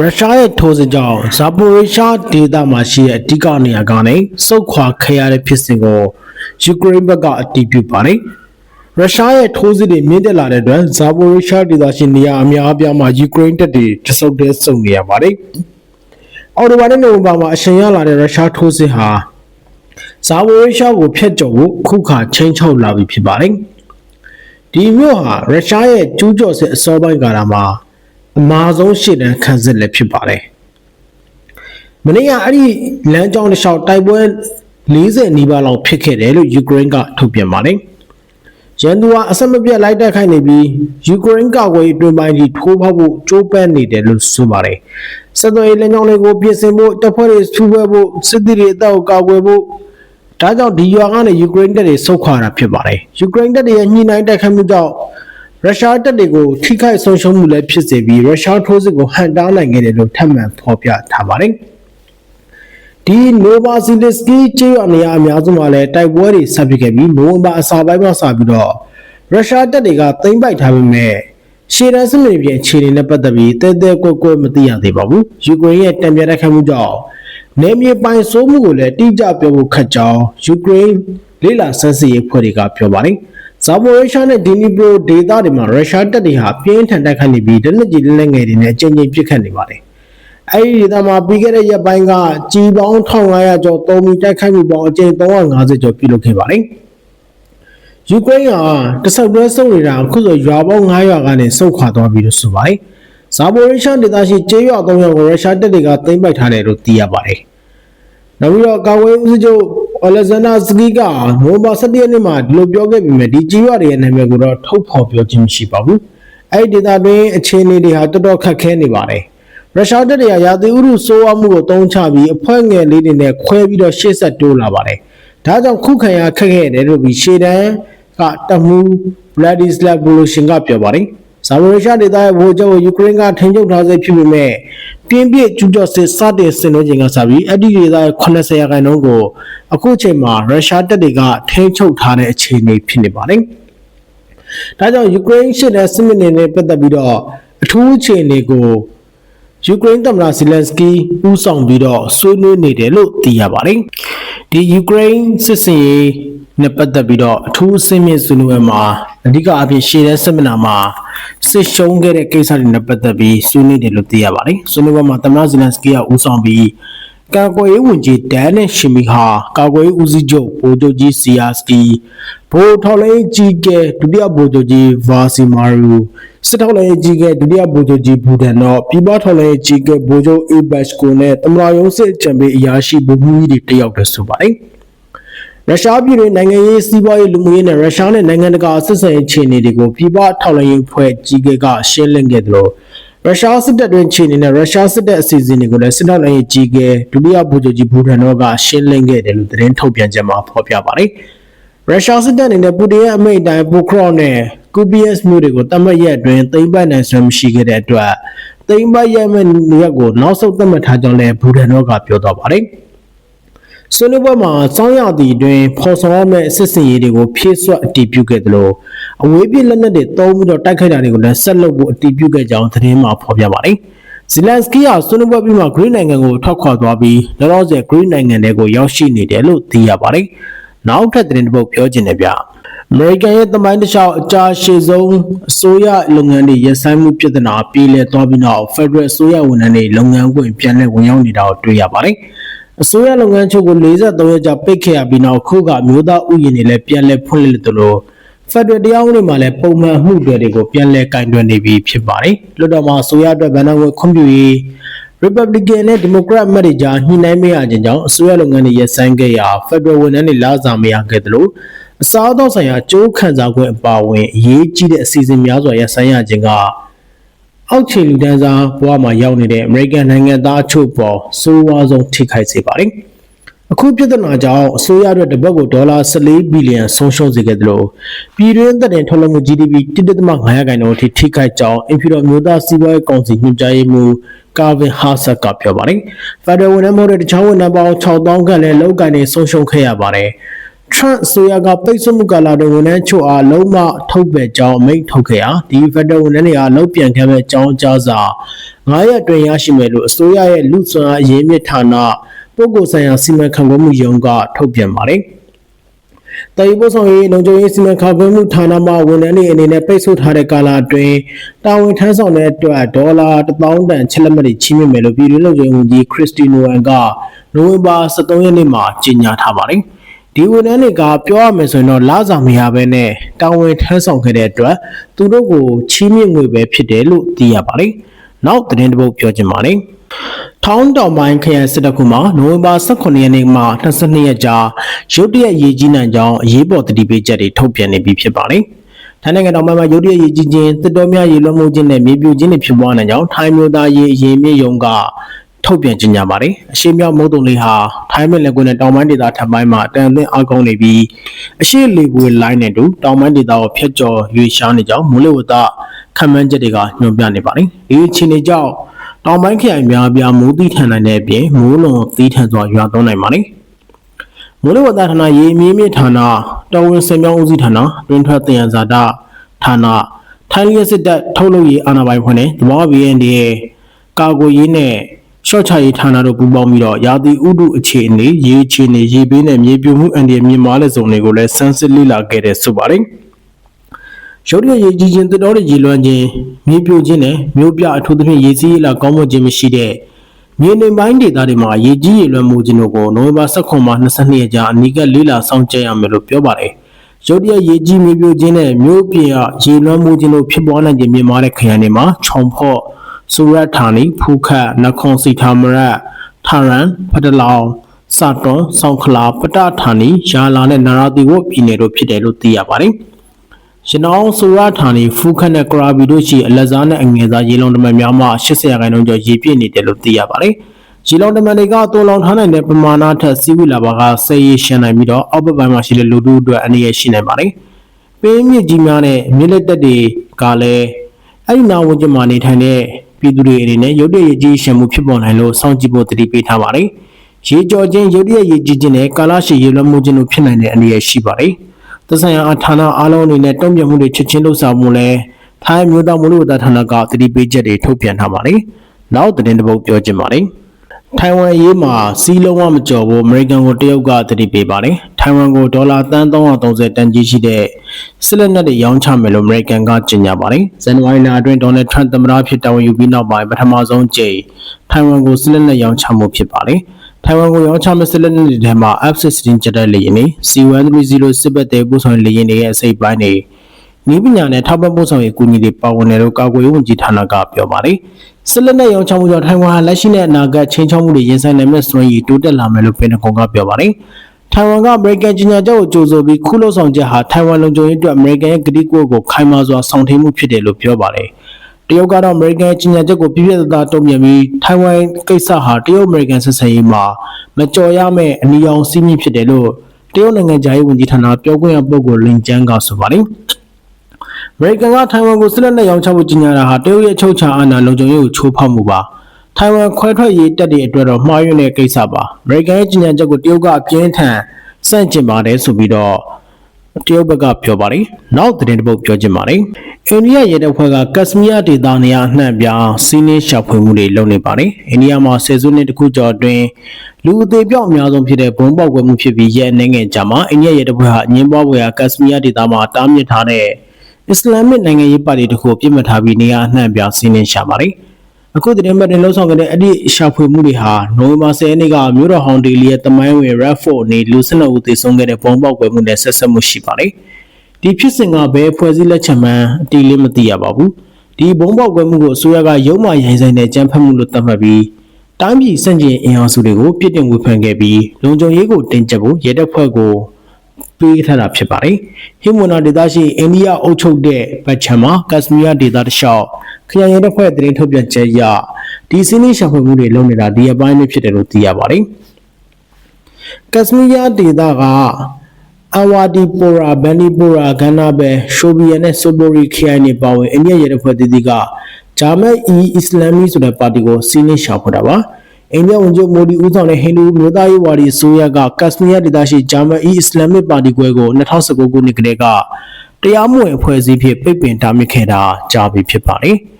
ရုရှားရဲ့ထိုးစစ်ကြောင့်ဇာပိုရီရှားဒေသမှာရှိတဲ့အဓိကနေရာကနေစုခွာခဲ့ရတဲ့ဖြစ်စဉ်ကိုယူကရိန်းဘက်ကအတည်ပြုပါတယ်။ရုရှားရဲ့ထိုးစစ်တွေမြင့်တက်လာတဲ့အတွက်ဇာပိုရီရှားဒေသရှိနေရာအများအပြားမှာယူကရိန်းတပ်တွေတဆုပ်တဲစုံနေရပါတယ်။အော်တိုဘာနဲ့နိုဝင်ဘာမှာအရှင်ရလာတဲ့ရုရှားထိုးစစ်ဟာဇာပိုရီရှားကိုဖျက်ကျော်ဖို့ခုခါချင်းချောက်လာပြီဖြစ်ပါတယ်။ဒီမြို့ဟာရုရှားရဲ့ကျူးကျော်စစ်အစောပိုင်းကာလမှာ အမာဆုံးရှေ့တန်းခန်းစစ်လည်းဖြစ်ပါတယ်။မနေ့ကအဲ့ဒီလမ်းကြောင်းတစ်လျှောက်တိုက်ပွဲ40နီးပါးလောက်ဖြစ်ခဲ့တယ်လို့ယူကရိန်းကထုတ်ပြန်ပါတယ်။ရန်သူကအဆက်မပြတ်လိုက်တိုက်ခိုက်နေပြီးယူကရိန်းကာကွယ်ရေးအတွင်းပိုင်းကြီးထိုးဖောက်ဖို့ကြိုးပမ်းနေတယ်လို့ဆိုပါတယ်။ဆက်သွယ်ရေးလမ်းကြောင်းတွေကိုပြင်ဆင်ဖို့တပ်ဖွဲ့တွေထူပွဲဖို့စစ်သည်တွေအတော့ကာကွယ်ဖို့ဒါကြောင့်ဒီရွာကနေယူကရိန်းတပ်တွေဆုတ်ခွာတာဖြစ်ပါတယ်။ယူကရိန်းတပ်တွေရဲ့ညှိနှိုင်းတိုက်ခိုက်မှုကြောင့် ရုရှားတပ်တွေကိုထိခိုက်ဆုံးရှုံးမှုလည်းဖြစ်စေပြီးရုရှားထိုးစစ်ကိုဟန်တားနိုင်ခဲ့တယ်လို့ထပ်မံဖော်ပြထားပါတယ်။ဒီနိုဗာဆီလစ်စကီကျေးရွာနေရာအများစုမှာလည်းတိုက်ပွဲတွေဆက်ဖြစ်ခဲ့ပြီးနိုဝင်ဘာအစပိုင်းမှာစပြီးတော့ရုရှားတပ်တွေကသိမ်းပိုက်ထားပေမဲ့ရှေ့တန်းစစ်မြေပြင်အခြေအနေနဲ့ပတ်သက်ပြီးတဲတဲကွက်ကွက်မသိရသေးပါဘူး။ယူကရိန်းရဲ့တံပြတ်တိုက်ခိုက်မှုကြောင့်နေမြေပိုင်ဆိုးမှုကိုလည်းတိကျပြောဖို့ခက်ကြောင်းယူကရိန်းလေးလာဆန်းစစ်ရေးဖွဲ့တွေကပြောပါတယ်။ ဇာပိုရီရှားနဲ့ဒီနီပရိုဒေသတွေမှာရုရှားတပ်တွေဟာပြင်းထန်တိုက်ခိုက်နေပြီးလက်နက်ကြီးလက်နက်ငယ်တွေနဲ့အကြိမ်ကြိမ်ပစ်ခတ်နေပါတယ်။အဲဒီဒေသမှာပြီးခဲ့တဲ့ရက်ပိုင်းကကြီးပေါင်း1500ကျော်တုံးပြီးတိုက်ခိုက်မှုပေါင်းအကြိမ်350ကျော်ပြုလုပ်ခဲ့ပါတယ်။ယူကရိန်းကတဆောက်တွဲစုံနေတာအခုဆိုရွာပေါင်း9ရွာကနေစုခွာသွားပြီလို့ဆိုပါတယ်။ဇာပိုရီရှားဒေသရှိကျေးရွာ3ရွာကိုရုရှားတပ်တွေကသိမ်းပိုက်ထားတယ်လို့သိရပါတယ်။ နောက်ပြီးတော့ကာဝေးဦးစီးချုပ်အလက်ဇန်နာစကီကနိုဘာ17ရက်နေ့မှာဒီလိုပြောခဲ့ပေမဲ့ဒီကြီးရွာတွေရဲ့နာမည်ကိုတော့ထုတ်ဖော်ပြောခြင်းမရှိပါဘူး။အဲ့ဒီဒေသတွင်းအခြေအနေတွေဟာတော်တော်ခက်ခဲနေပါတယ်။ရုရှားတပ်တွေကရာသီဥတုဆိုးဝါးမှုကိုတုံးချပြီးအဖွဲ့ငယ်လေးတွေနဲ့ခွဲပြီးတော့ရှေ့ဆက်တိုးလာပါတယ်။ဒါကြောင့်ခုခံရခက်ခဲတယ်လို့ပြီးရှေ့တန်းကတမှုဗလာဒီစလာဘူလိုရှင်ကပြောပါတယ်။ ဇာဗိုရီရှားဒေသရဲ့ဗိုလ်ချုပ်ကိုယူကရိန်းကထိန်းချုပ်ထားစေဖြစ်ပေမဲ့ပြင်းပြကျူးကျော်စစ်စတင်ဆင်နွှဲခြင်းကစပြီးအဲ့ဒီဒေသရဲ့80ရာခိုင်နှုန်းကိုအခုချိန်မှာရုရှားတပ်တွေကထိန်းချုပ်ထားတဲ့အခြေအနေဖြစ်နေပါတယ်။ဒါကြောင့်ယူကရိန်းရှစ်တဲ့စစ်မင်းနဲ့ပတ်သက်ပြီးတော့အထူးအခြေအနေကိုယူကရိန်းသမ္မတဇီလန်စကီဦးဆောင်ပြီးတော့ဆွေးနွေးနေတယ်လို့သိရပါတယ်။ဒီယူကရိန်းစစ်စင်ရေး နဲ့ပတ်သက်ပြီးတော့အထူးအဆင့်မြင့်ဆွေးနွေးပွဲမှာအဓိကအဖြစ်ရှေ့တဲ့ဆက်မနာမှာစစ်ရှုံးခဲ့တဲ့ကိစ္စတွေနဲ့ပတ်သက်ပြီးဆွေးနွေးတယ်လို့သိရပါတယ်။ဆွေးနွေးပွဲမှာသမ္မတဇီလန်စကီကဦးဆောင်ပြီးကာကွယ်ရေးဝန်ကြီးဒန်နဲ့ရှင်မီဟာကာကွယ်ရေးဦးစီးချုပ်ဗိုလ်ချုပ်ကြီးစီယာစကီဗိုလ်ထော်လိုင်းကြီးကဒုတိယဗိုလ်ချုပ်ကြီးဗာစီမာရူစစ်ထောက်လိုင်းကြီးကဒုတိယဗိုလ်ချုပ်ကြီးဘူဒန်တော့ပြည်ပထော်လိုင်းကြီးကဗိုလ်ချုပ်အေဘတ်ကိုနဲ့တမလာယုံစစ်ချန်ပီအရာရှိဗိုလ်မှူးကြီးတွေတယောက်တည်းဆိုပါတယ်။ ရုရှားပြည်တွင်နိုင်ငံရေးစီးပွားရေးလူမှုရေးနဲ့ရုရှားနဲ့နိုင်ငံတကာဆက်ဆံရေးအခြေအနေတွေကိုပြည်ပထောက်လှမ်းရေးဖွဲ့ကြီးကကရှင်းလင်းခဲ့သလိုရုရှားစစ်တပ်တွင်ခြေအနေနဲ့ရုရှားစစ်တပ်အစီအစဉ်တွေကိုလည်းစစ်ထောက်လှမ်းရေးကြီးကဒုတိယဗိုလ်ချုပ်ကြီးဘူဒန်တော့ကရှင်းလင်းခဲ့တယ်လို့သတင်းထုတ်ပြန်ချက်မှာဖော်ပြပါတယ်။ရုရှားစစ်တပ်အနေနဲ့ပူတင်ရဲ့အမိန့်အတိုင်းပိုခရော့နဲ့ကူပီယက်စ်မျိုးတွေကိုတတ်မှတ်ရက်အတွင်းသိမ်းပိုက်နိုင်စွမ်းမရှိခဲ့တဲ့အတွက်သိမ်းပိုက်ရမယ့်ရက်ကိုနောက်ဆုတ်သတ်မှတ်ထားကြောင်းလည်းဘူဒန်တော့ကပြောသွားပါတယ်။ ဆွေးနွေးပွဲမှာစောင်းရသည့်အတွင်းဖော်ဆောင်ရမယ့်စစ်စင်ရေးတွေကိုဖြည့်ဆွတ်အတည်ပြုခဲ့သလိုအဝေးပြေးလက်နက်တွေသုံးပြီးတော့တိုက်ခိုက်တာတွေကိုလည်းဆက်လုပ်ဖို့အတည်ပြုခဲ့ကြောင်းသတင်းမှာဖော်ပြပါတယ်။ဇီလန်စကီကဆွေးနွေးပွဲပြီးမှဂရိနိုင်ငံကိုထောက်ခွာသွားပြီးလောလောဆယ်ဂရိနိုင်ငံတွေကိုရောက်ရှိနေတယ်လို့သိရပါတယ်။နောက်ထပ်သတင်းတစ်ပုဒ်ပြောချင်တယ်ဗျ။အမေရိကန်ရဲ့တမိုင်းတစ်လျှောက်အကြာရှည်ဆုံးအစိုးရလုပ်ငန်းတွေရပ်ဆိုင်းမှုပြဿနာပြေလည်သွားပြီးနောက် Federal အစိုးရဝန်ထမ်းတွေလုပ်ငန်းခွင်ပြန်လည်ဝင်ရောက်နေတာကိုတွေ့ရပါတယ်။ အစိုးရလုပ်ငန်းချုပ်ကို43ရက်ကြာပိတ်ခဲ့ရပြီးနောက်ခုကမျိုးသားဥယျာဉ်တွေလည်းပြန်လည်ဖွင့်လှစ်တယ်လို့ဖက်ဒရယ်တရားဥပဒေမှာလည်းပုံမှန်မှုတွေကိုပြန်လည်ကင်တွယ်နေပြီဖြစ်ပါတယ်။လွှတ်တော်မှာအစိုးရအတွက်ဗန်နာဝယ်ခွင့်ပြုရေး Republican နဲ့ Democrat မတ်တွေကြားညှိနှိုင်းမရခြင်းကြောင့်အစိုးရလုပ်ငန်းတွေရပ်ဆိုင်းခဲ့ရာ Federal ဝန်ထမ်းတွေလာစားမရခဲ့သလိုအစားအသောက်ဆိုင်ရာကြိုးခံစားခွင့်အပါအဝင်အရေးကြီးတဲ့အစီအစဉ်များစွာရပ်ဆိုင်းရခြင်းက အောက်ခြေလူတန်းစားဘဝမှာရောက်နေတဲ့အမေရိကန်နိုင်ငံသားအချို့ပေါ်စိုးဝါးဆုံးထိခိုက်စေပါတယ်။အခုပြဿနာကြောင့်အစိုးရအတွက်တပတ်ကိုဒေါ်လာ14ဘီလီယံဆုံးရှုံးစေခဲ့တယ်လို့ပြည်တွင်းသက်တင်ထုတ်လုပ်မှု GDP 1.5ရာခိုင်နှုန်းအထိထိခိုက်ကြောင်းအင်ဖီတော်မျိုးသားစီးပွားရေးကောင်စီညွှန်ကြားရေးမှူးကာဗင်ဟာဆက်ကပြောပါတယ်။ Federal ဝန်ထမ်းမို့တဲ့တခြားဝန်ထမ်းပေါင်း6000ခန့်လည်းလောက်ကန်နေဆုံးရှုံးခဲ့ရပါတယ်။ Trump အစိုးရကပိတ်ဆို့မှုကာလတွင်ဝန်ထမ်းချို့အားလုံးမထုတ်ပယ်ကြောင်းအမိန့်ထုတ်ခဲ့ရာဒီဖက်ဒရယ်ဝန်ထမ်းတွေအားလုံးပြန်ခံမဲ့ကြောင်းကြားစာ9ရက်တွင်ရရှိမယ်လို့အစိုးရရဲ့လူ့စွမ်းအားအရေးမြစ်ဌာနပုဂ္ဂိုလ်ဆိုင်ရာစီမံခန့်ခွဲမှုယုံကထုတ်ပြန်ပါတယ်။တိုင်ပို့ဆောင်ရေးလုံခြုံရေးစီမံခန့်ခွဲမှုဌာနမှဝန်ထမ်းတွေအနေနဲ့ပိတ်ဆို့ထားတဲ့ကာလအတွင်းတာဝန်ထမ်းဆောင်တဲ့အတွက်ဒေါ်လာ1000တန်ချက်လက်မှတ်တွေချီးမြှင့်မယ်လို့ပြည်တွင်းလုံခြုံရေးဝန်ကြီးခရစ္စတီနိုဝမ်ကနိုဝင်ဘာ23ရက်နေ့မှာကြေညာထားပါတယ်။ ဒီဝန်ထမ်းတွေကပြောရမယ်ဆိုရင်တော့လစာမရဘဲနဲ့တာဝန်ထမ်းဆောင်ခဲ့တဲ့အတွက်သူတို့ကိုချီးမြှင့်ငွေပဲဖြစ်တယ်လို့သိရပါတယ်။နောက်သတင်းတစ်ပုဒ်ပြောချင်ပါတယ်။ထောင်းတောင်ပိုင်းခရိုင်စစ်တပ်ခုမှာနိုဝင်ဘာ18ရက်နေ့မှ22ရက်ကြာရုတ်တရက်ရေးကြီးနိုင်ကြောင်းအရေးပေါ်တတိပေးချက်တွေထုတ်ပြန်နေပြီဖြစ်ပါတယ်။ထိုင်းနိုင်ငံတော်မှာရုတ်တရက်ရေးကြီးခြင်းတစ်တော်များရေလွှမ်းမိုးခြင်းနဲ့မြေပြိုခြင်းတွေဖြစ်ပွားနိုင်ကြောင်းထိုင်းမျိုးသားရေးအရေးမြစ်ယုံက ထုတ်ပြန်ကြေညာပါတယ်။အရှိမြောက်မုတ်တုံလေးဟာထိုင်းမင်းလက်ကွင်းနဲ့တောင်ပိုင်းဒေသထပ်ပိုင်းမှာတန်အသင့်အကောင်းနေပြီးအရှိလေကွေလိုင်းနဲ့တူတောင်ပိုင်းဒေသကိုဖျက်ကျော်ရွေရှားနေကြောင်းမိုးလေဝသခံမှန်းချက်တွေကညွှန်ပြနေပါတယ်။ဒီအခြေအနေကြောင့်တောင်ပိုင်းခရိုင်များပြားမိုးတိထန်နိုင်တဲ့အပြင်မိုးလွန်သီးထန်စွာရွာသွန်းနိုင်ပါတယ်။မိုးလေဝသဌာနရေမြေမြင့်ဌာနတော်ဝင်စင်မြောင်းဦးစီးဌာနတွင်ထွက်တင်ရဇာတာဌာနထိုင်းလျက်စစ်တပ်ထုတ်လုပ်ရေးအာဏာပိုင်ဖွဲ့နဲ့တဘာဝဘီအန်ဒီရဲ့ကာကွယ်ရေးနဲ့ရှော့ ချရေးဌာနတို့ပူးပေါင်းပြီးတော့ရာသီဥတုအခြေအနေရေအခြေအနေရေပေးနဲ့မြေပြိုမှုအန္တရာယ်မြင့်မားတဲ့ဇုံတွေကိုလည်းစမ်းစစ်လေ့လာခဲ့တဲ့ဆိုပါတယ်။ရုပ်ရည်ရည်ကြီးခြင်းတတော်ရည်လွှမ်းခြင်းမြေပြိုခြင်းနဲ့မြို့ပြအထူးသဖြင့်ရေစီးရလာကောင်းမွန်ခြင်းမရှိတဲ့မြေနေပိုင်းဒေသတွေမှာရေကြီးရေလွှမ်းမှုခြင်းတို့ကိုနိုဝင်ဘာ16မှ22ရက်ကြာအနီးကပ်လေ့လာဆောင်ကျက်ရမယ်လို့ပြောပါတယ်။ရုတ်တရက်ရေကြီးမြေပြိုခြင်းနဲ့မြို့ပြင်ကရေလွှမ်းမှုခြင်းတို့ဖြစ်ပေါ်နိုင်ခြင်းမြင့်မားတဲ့ခရိုင်တွေမှာခြုံဖော့ စူရတ်ဌာနီဖူခတ်နခွန်စီထာမရတ်ထာရန်ဖတလောင်စတွန်ဆောင်းခလာပတဌာနီရာလာနဲ့နာရာတီဝတ်ပြည်နယ်တို့ဖြစ်တယ်လို့သိရပါတယ်။ရနောင်းစူရဌာနီဖူခတ်နဲ့ကရာဘီတို့ရှိအလက်စားနဲ့အငယ်စားရေလုံးတမန်များမှ80ရာခိုင်နှုန်းကျော်ရေပြည့်နေတယ်လို့သိရပါတယ်။ရေလုံးတမန်တွေကတိုးလောင်ထားနိုင်တဲ့ပမာဏထက်စီးဝီလာပါကဆယ်ရရှင်းနိုင်ပြီးတော့အောက်ဘက်ပိုင်းမှာရှိတဲ့လူတို့အတွက်အနေရရှိနိုင်ပါတယ်။ပင်းမြစ်ကြီးများနဲ့မြစ်လက်တက်တွေကလည်းအဲ့ဒီနာဝန်ကျင်မှာနေထိုင်တဲ့ ပြည်သူတွေအနေနဲ့ရုတ်တရက်ရေကြီးရှမ်းမှုဖြစ်ပေါ်နိုင်လို့စောင့်ကြည့်ဖို့တတိပေးထားပါတယ်။ရေကြော်ခြင်းရုတ်တရက်ရေကြီးခြင်းနဲ့ကာလရှည်ရေလွှမ်းမှုခြင်းတို့ဖြစ်နိုင်တဲ့အနေရရှိပါတယ်။သက်ဆိုင်ရာဌာနအားလုံးအနေနဲ့တုံ့ပြန်မှုတွေချက်ချင်းလှုပ်ဆောင်မှုလဲထိုင်းမျိုးသားမလို့ဝတ္တဌာနကတတိပေးချက်တွေထုတ်ပြန်ထားပါတယ်။နောက်သတင်းတစ်ပုဒ်ပြောချင်ပါတယ်။ ထိုင်ဝမ်ရေးမှာစီးလုံးဝမကြော်ဘူးအမေရိကန်ကိုတရုတ်ကတတိပေးပါတယ်။ထိုင်ဝမ်ကိုဒေါ်လာတန်း330တန်ကြီးရှိတဲ့စစ်လက်နက်တွေရောင်းချမယ်လို့အမေရိကန်ကကြေညာပါတယ်။ဇန်နဝါရီလအတွင်းဒေါ်နယ်ထရန့်သမ္မတဖြစ်တာဝန်ယူပြီးနောက်ပိုင်းပထမဆုံးကြိမ်ထိုင်ဝမ်ကိုစစ်လက်နက်ရောင်းချမှုဖြစ်ပါတယ်။ထိုင်ဝမ်ကိုရောင်းချမဲ့စစ်လက်နက်တွေထဲမှာ F-16 ဂျက်တိုက်လေယာဉ်တွေ C-130 စစ်ဘက်တဲ့ပို့ဆောင်လေယာဉ်တွေရဲ့အစိပ်ပိုင်းတွေ နီးပညာနဲ့ထောက်ပံ့ပို့ဆောင်ရေးကူညီတွေပါဝင်တယ်လို့ကာကွယ်ရေးဝန်ကြီးဌာနကပြောပါတယ်။စစ်လက်နက်ရောင်းချမှုကြောင့်ထိုင်ဝမ်ဟာလက်ရှိနဲ့အနာဂတ်ချင်းချောက်မှုတွေရင်ဆိုင်နိုင်မဲ့စွမ်းရည်တိုးတက်လာမယ်လို့ပင်တဂွန်ကပြောပါတယ်။ထိုင်ဝမ်ကအမေရိကန်ကြီးညာချက်ကိုကြိုဆိုပြီးခုလိုဆောင်ချက်ဟာထိုင်ဝမ်လုံခြုံရေးအတွက်အမေရိကန်ရဲ့ကတိကဝတ်ကိုခိုင်မာစွာဆောင်ထိန်မှုဖြစ်တယ်လို့ပြောပါတယ်။တရုတ်ကတော့အမေရိကန်ကြီးညာချက်ကိုပြည့်ပြည့်သားသားတုံ့ပြန်ပြီးထိုင်ဝမ်ကိစ္စဟာတရုတ်အမေရိကန်ဆက်ဆံရေးမှာမကြော်ရမယ့်အနီရောင်စီးမြင့်ဖြစ်တယ်လို့တရုတ်နိုင်ငံသားရေးဝန်ကြီးဌာနပြောခွင့်ရပုဂ္ဂိုလ်လင်ကျန်းကဆိုပါတယ်။အ မေရိကန်ကထိုင်ဝမ်ကိုစစ်လက်နက်ရောင်းချဖို့ကြီးညာတာဟာတရုတ်ရဲ့အချုပ်ချာအာဏာလုံခြုံရေးကိုချိုးဖောက်မှုပါထိုင်ဝမ်ခွဲထွက်ရေးတက်တဲ့အတွက်တော့မှားယွင်းတဲ့ကိစ္စပါအမေရိကန်ရဲ့ကြီးညာချက်ကိုတရုတ်ကအပြင်းထန်စန့်ကျင်ပါတယ်ဆိုပြီးတော့တရုတ်ဘက်ကပြောပါတယ်နောက်သတင်းတစ်ပုဒ်ပြောချင်ပါတယ်အိန္ဒိယရဲတပ်ဖွဲ့ကကက်စမီးယားဒေသနေရာအနှံ့ပြားစီးနင်းရှာဖွေမှုတွေလုပ်နေပါတယ်အိန္ဒိယမှာဆယ်စုနှစ်တစ်ခုကျော်အတွင်းလူအသေးပြောက်အများဆုံးဖြစ်တဲ့ဘုံပေါက်ကွဲမှုဖြစ်ပြီးရဲအနေငယ်ကြာမှာအိန္ဒိယရဲတပ်ဖွဲ့ဟာအငင်းပွားဖွယ်ရာကက်စမီးယားဒေသမှာတားမြစ်ထားတဲ့ အစ္စလာမစ်နိုင်ငံရေးပါတီတစ်ခုကိုပြစ်မှတ်ထားပြီးနေရာအနှံ့ပြားစီးနင်းရှာပါတယ်။အခုသတင်းပတ်တင်လှုပ်ဆောင်ခဲ့တဲ့အဲ့ဒီရှာဖွေမှုတွေဟာနိုဝင်ဘာ10ရက်နေ့ကမြို့တော်ဟောင်ဒေလီရဲ့တမိုင်းဝင် Radford နေလူ12ဦးသေဆုံးခဲ့တဲ့ဘုံပေါက်ကွဲမှုနဲ့ဆက်ဆက်မှုရှိပါတယ်။ဒီဖြစ်စဉ်ကဘယ်ဖွဲ့စည်းလက်ချက်မှန်းအတိအလင်းမသိရပါဘူး။ဒီဘုံပေါက်ကွဲမှုကိုအစိုးရကရုံးမှရိုင်းဆိုင်တဲ့ကြမ်းဖက်မှုလို့သတ်မှတ်ပြီးတိုင်းပြည်စန့်ကျင်အင်အားစုတွေကိုပြစ်တင်ဝေဖန်ခဲ့ပြီးလုံခြုံရေးကိုတင်ကြပ်ဖို့ရဲတပ်ဖွဲ့ကို ပေးထားတာဖြစ်ပါတယ်။ဟိမွန်နာဒေသရှိအိန္ဒိယအုပ်ချုပ်တဲ့ဘက်ချမ်းမှာကက်စမီးယားဒေသတစ်လျှောက်ခရိုင်ရဲတပ်ဖွဲ့သတင်းထုတ်ပြန်ချက်အရဒီစီးနင်းရှာဖွေမှုတွေလုပ်နေတာဒီအပိုင်းလေးဖြစ်တယ်လို့သိရပါတယ်။ကက်စမီးယားဒေသကအဝါဒီပိုရာဘန်နီပိုရာဂန္နာဘဲရှိုဘီယန်နဲ့ဆိုဘိုရီခရိုင်တွေပါဝင်အိန္ဒိယရဲတပ်ဖွဲ့တည်တည်ကဂျာမတ်အီအစ္စလာမီဆိုတဲ့ပါတီကိုစီးနင်းရှာဖွေတာပါ။ အိန္ဒိယဝန်ကြီးမိုဒီဦးဆောင်တဲ့ဟိန္ဒူမျိုးသားရေးဝါဒီဆိုရကကက်စမီးယားဒေသရှိဂျာမန်အီအစ္စလာမစ်ပါတီခွဲကို2019ခုနှစ်ကတည်းကတရားမဝင်အဖွဲ့အစည်းဖြစ်ပိတ်ပင်တားမြစ်ခဲ့တာကြားပြီးဖြစ်ပါတယ်။